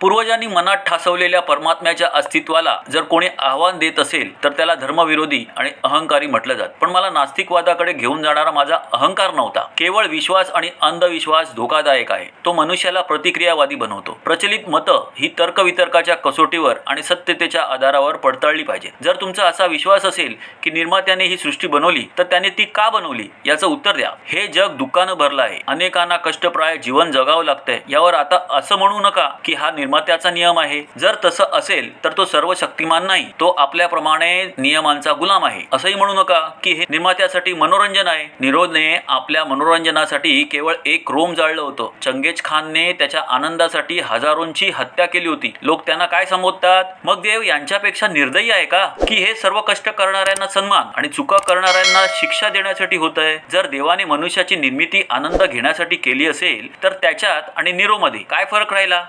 पूर्वजांनी मनात ठासवलेल्या परमात्म्याच्या अस्तित्वाला जर कोणी आव्हान देत असेल तर त्याला धर्मविरोधी आणि अहंकारी म्हटलं जात. पण मला नास्तिकवादाकडे घेऊन जाणारा माझा अहंकार नव्हता. केवळ विश्वास आणि अंधविश्वास धोकादायक आहे. तो मनुष्याला प्रतिक्रियावादी बनवतो. प्रचलित मतं ही तर्कवितर्काच्या कसोटीवर आणि सत्यतेच्या आधारावर पडताळली पाहिजे जर तुमचा असा विश्वास असेल की निर्मात्याने ही सृष्टी बनवली तर त्याने ती का बनवली? याचं उत्तर द्या. हे जग दुःखानं भरलं आहे. अनेकांना कष्टप्राय जीवन जगावं लागतंय. यावर आता असं म्हणू नका की हा निर्मात्याचा नियम आहे. जर तसं असेल तर तो सर्व शक्तिमान नाही. तो आपल्याप्रमाणे नियमांचा गुलाम आहे. असंही म्हणू नका की हे निर्मात्यासाठी मनोरंजन आहे. निरोधने आपल्या मनोरंजनासाठी केवळ एक रोम जाळलं होतं. चंगेज खानने त्याच्या आनंदासाठी हजारोंची हत्या केली होती. लोक त्यांना काय संबोधतात? मग देव यांच्यापेक्षा निर्दयी आहे का? की हे सर्व कष्ट करणाऱ्यांना सन्मान आणि चुका करणाऱ्यांना शिक्षा देण्यासाठी होत आहे जर देवाने मनुष्याची निर्मिती आनंद घेण्यासाठी केली असेल तर त्याच्यात आणि निरोमध्ये काय फरक राहिला?